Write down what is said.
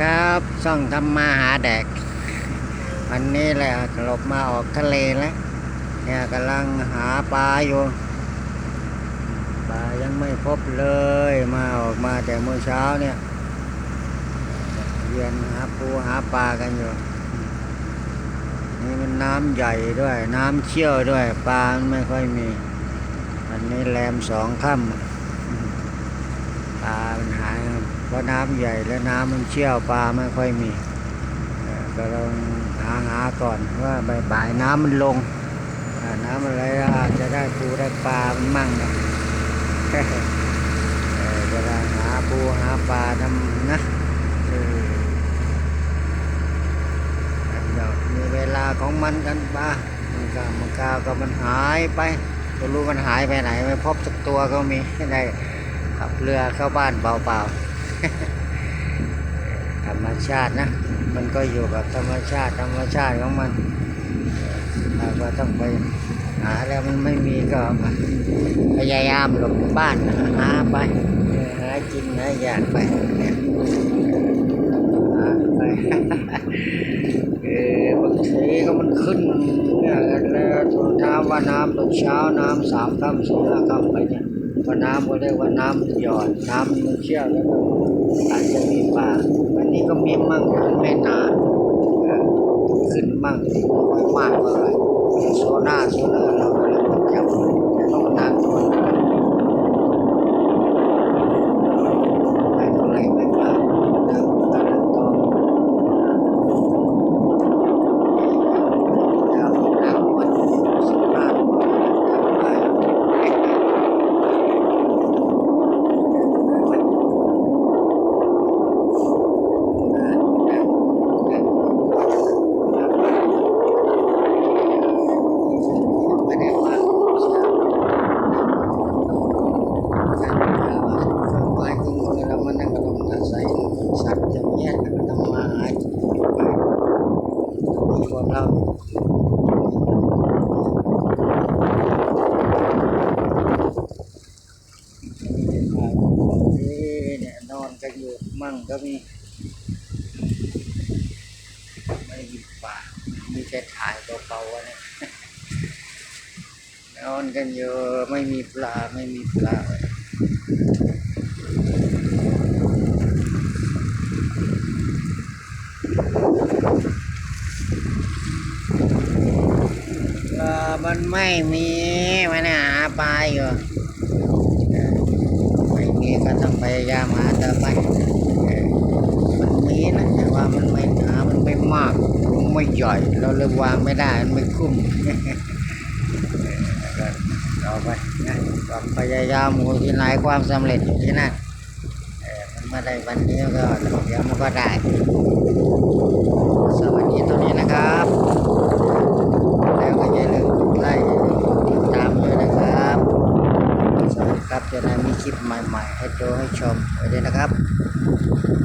ครับช่องทำมาหาแดก วันนี้แหละหลบมาออกทะเลแล้วเนี่ยกำลังหาปลาอยู่ปลายังไม่พบเลยมาออกมาแต่เมื่อเช้าเนี่ยเย็นหาปูหาปลากันอยู่นี่มันน้ำใหญ่ด้วย น้ำเชี่ยวด้วย ปลาไม่ค่อยมี วันนี้แรมสองค่ำ ปลามันหายเพราะน้ำใหญ่แล้วน้ำมันเชี่ยวปลาไม่ค่อยมีก็ลองหาหาก่อนว่าบ่ายน้ำมันลงน้ำอะไรอาจจะได้ปูได้ปลามันมั่งนะจะได้หาปูหาปลาทำนะเดี๋ยวมีเวลาของมันกันปลามันกามันกาก็มันหายไปไม่รู้มันหายไปไหนไม่พบสักตัวก็มีได้ ขับเรือเข้าบ้านเปล่าๆ ธรรมชาตินะ มันก็อยู่กับธรรมชาติ ธรรมชาติของมันเราก็ต้องไปหาแล้วมันไม่มีก็พยายามหลบบ้านหาไปหากินหาอยากไปหาไปเออบางทีก็มันขึ้นเนี่ยแล้วตอนเช้าว่าน้ำตอนเช้าน้ำสามค่ำสี่ห้าค่ำไปเนี่ย พอน้ำก็เรียกว่าน้ำหย่อนน้ำมันเชี่ยวแล้วก็อาจจะมีปลาวันนี้ก็มีมั่งมันไม่นานขึ้นมั่งไม่มากเท่าไหร่โซน่าโซน่าเราก็เลยจับต้องนั่งก่อนไม่เท่าไหร่ไม่มากเดินตามต่อ แล้วแล้วมันสามารถได้ไม่ได้ว่าหมายถึงเรามันก็ต้องอาศัยสัตว์จะแยกกันทำมาหากินไป มีพวกเราเนี่ยนอนกันอยู่มั่งก็มี ไม่มีป่ามีแต่ถ่ายเบาๆอะเนี่ยนอนกันอยู่ไม่มีปลาไม่มีปลาเลยเออ มันไม่มีมันหาปลาอยู่ไม่มีก็ต้องพยายามหาต่อไปมันมีนะแต่ว่ามันไม่หามันไม่มากมันไม่ใหญ่เราเลยวางไม่ได้มันไม่คุ้มเออแล้วก็ต่อไปนะความพยายามอยู่ที่ไหนความสำเร็จอยู่ที่นั่นมันไม่ได้วันนี้ก็เดี๋ยวมันก็ได้ สวัสดีตัวนี้นะครับ แล้วก็อย่าลืมกดไลค์ติดตามด้วยนะครับ สวัสดีครับ จะได้มีคลิปใหม่ๆให้ดูให้ชมไปด้วยนะครับ